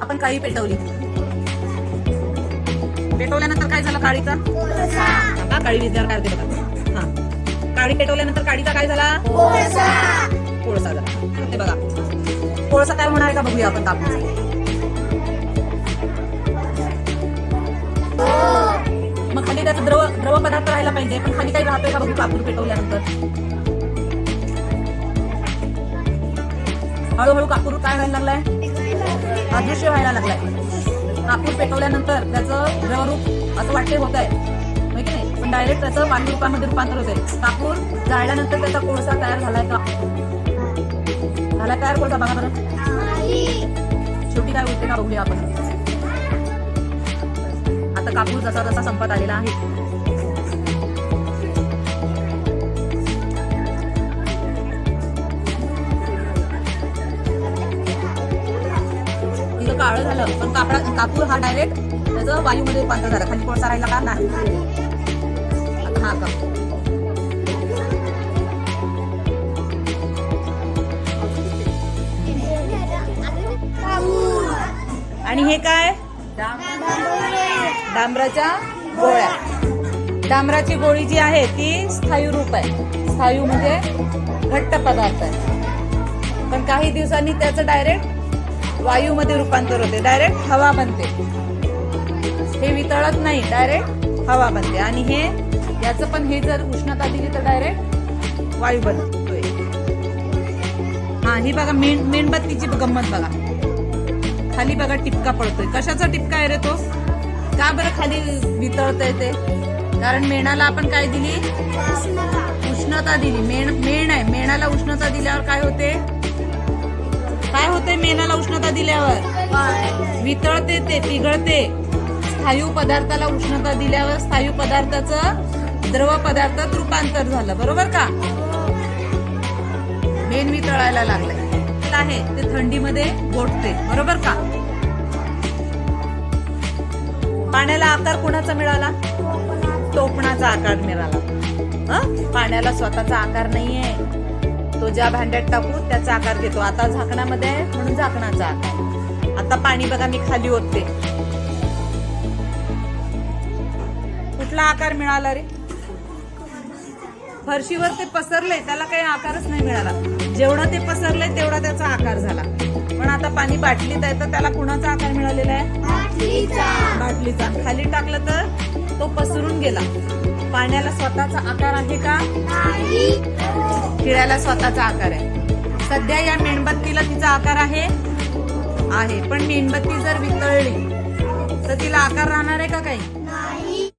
आपण काळी पेटवली. पेटवल्यानंतर काय झालं काळीचा? हा काळी विजयावर काय होते बघा. हा. काळी पेटवल्यानंतर काळीचा काय झाला? कोळसा. झाला. ते बघा. कोळसा काय होणार आहे का बघूया आपण कापूस मग खाली त्याचा द्रव द्रव पदार्थ राहायला पाहिजे. पण खाली काही राहतोय का बघू कापूर पेटवल्यानंतर? हळूहळू कापूर काय व्हायला लागलाय? अदृश्य व्हायला लागलाय. कापूर पेटवल्यानंतर त्याचं द्रवरूप असं वाटते होत आहे नाही? पण डायरेक्ट त्याचं पाणी रूपामध्ये रूपांतर आहे कापूर जाळल्यानंतर त्याचा कोळसा तयार झालाय का? झाला तयार कोळसा? बघा बरं. शेवटी काय होते का बघूया आपण. आता कापूर जसा जसा संपत आलेला आहे तिथं काळं झालं पण कापडा कापूर हा डायरेक्ट त्याचं वायूमध्ये रूपांतर झालं. खाली कोळसा राहिला का? नाही. हा का? आणि हे काय? डांबराच्या गोळ्या. डांबराची गोळी जी आहे ती स्थायू रूप आहे. स्थायू म्हणजे घट्ट पदार्थ आहे. पण काही दिवसांनी त्याचं डायरेक्ट वायूमध्ये रूपांतर होते. डायरेक्ट हवा बनते. हे वितळत नाही. डायरेक्ट हवा बनते. आणि हे याचं पण हे जर उष्णता दिली तर डायरेक्ट वायू बनतोय. हा ही बघा मेण मेणबत्तीची गंमत बघा. खाली बघा टिपका पडतोय. कशाचा टिपका आहे रे तो? का बरं खाली वितळतय ते? कारण मेणाला आपण काय दिली? उष्णता दिली. मेण मेण आहे. मेणाला उष्णता दिल्यावर काय होते? काय होते मेणाला उष्णता दिल्यावर? वितळते ते पिघळते. स्थायू पदार्थाला उष्णता दिल्यावर स्थायू पदार्थाचं द्रव पदार्थात रूपांतर झालं. बरोबर का? मेण वितळायला लागलंय. आहे ते थंडीमध्ये गोठते. बरोबर का? पाण्याला आकार कोणाचा मिळाला? टोपणाचा आकार मिळाला. पाण्याला स्वतःचा आकार नाहीये. तो ज्या भांड्यात टाकू त्याचा आकार घेतो. आता झाकणामध्ये आहे म्हणून झाकणाचा आकार. आता पाणी बघा मी खाली ओतते. कुठला आकार मिळाला रे? फरशीवर ते पसरले त्याला काही आकारच नाही मिळाला. जेवढं ते पसरलंय तेवढा त्याचा आकार झाला. पण आता पाणी बाटलीत आहे तर त्याला कुणाचा आकार मिळालेला आहे? बाटलीचा. खाली टाकलं तर तो पसरून गेला. पाण्याला स्वतःचा आकार आहे का? खिळ्याला स्वतःचा आकार आहे. सध्या या मेणबत्तीला तिचा आकार आहे आहे. पण मेणबत्ती जर वितळली तर तिला आकार राहणार आहे का काही?